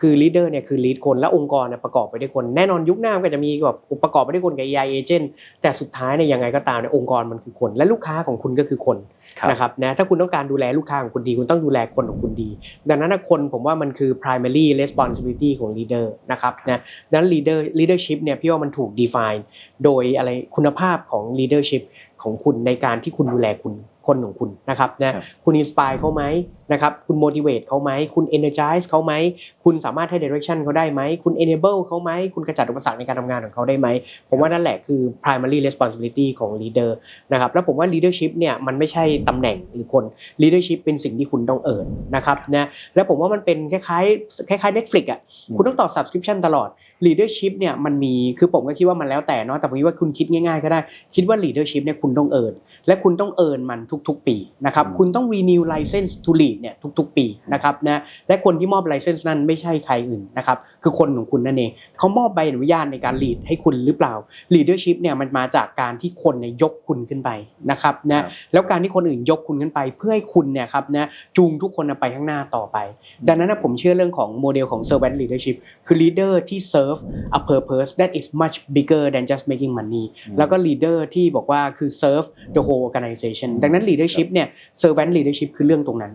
คือ leader เนี่ยคือ lead คนและองค์กรเนี่ยประกอบไปด้วยคนแน่นอนยุคหน้ามันก็จะมีแบบประกอบไปด้วยคนกับ AI agent แต่สุดท้ายเนี่ยยังไงก็ตามเนี่ยองค์กรมันคือคน และลูกค้าของคุณก็คือคนครับนะครับนะถ้าคุณต้องการดูแลลูกค้าของคุณดี คุณต้องดูแลคนของคุณดี ดังนั้นนะคนผมว่ามันคือ primary responsibility ของ leader นะครับนะดังนั้น leader leadership เนี่ยพี่ว่ามันถูก define โดยอะไรคุณภาพของ leadership ของคุณในการที่คุณดูแลคุณคนของคุณนะครับนะครับคุณ inspire เขาไหมนะครับคุณ motivate เขาไหมคุณ energize เขาไหมคุณสามารถให้ direction เขาได้ไหมคุณ enable เขาไหมคุณกระจัดอุปสรรคในการทำงานของเขาได้ไหมผมว่านั่นแหละคือ primary responsibility ของ leader นะครับแล้วผมว่า leadership เนี่ยมันไม่ใช่ตำแหน่งหรือคน leadership เป็นสิ่งที่คุณต้องเอิญนะครับนะแล้วผมว่ามันเป็นคล้ายๆคล้ายๆ Netflix อะอืมคุณต้องต่อ subscription ตลอด leadership เนี่ยมันมีคือผมก็คิดว่ามันแล้วแต่เนาะแต่ผมคิดว่าคุณคิดง่ายๆ ก็ได้ คิดว่า leadership เนี่ยคุณต้องเอิญและคุณต้องเอิญมันทุก ๆ ปีนะครับอืมคุณต้อง renew license to lead เนี่ยทุก ๆ ปีนะครับนะและคนที่มอบ license นั้นไม่ใช่ใครอื่นนะครับคือคนของคุณนั่นเองเขามอบใบอนุญาตในการ lead ให้คุณหรือเปล่า leadership เนี่ยมันมาจากการที่คนเนี่ยยกคุณขึ้นไปนะครับนะครับแล้วการที่คนอื่นยกคุณขึ้นไป เพื่อให้คุณเนี่ยครับนะจูงทุกคนน่ะไปข้างหน้าต่อไป ดังนั้นนะผมเชื่อเรื่องของโมเดลของ servant leadership คือ leader ที่ serve a purpose that is much bigger than just making money อืมแล้วก็ leader ที่บอกว่าคือ serve the whole organization ดังนั้น leadership เนี่ย servant leadership คือเรื่องตรงนั้น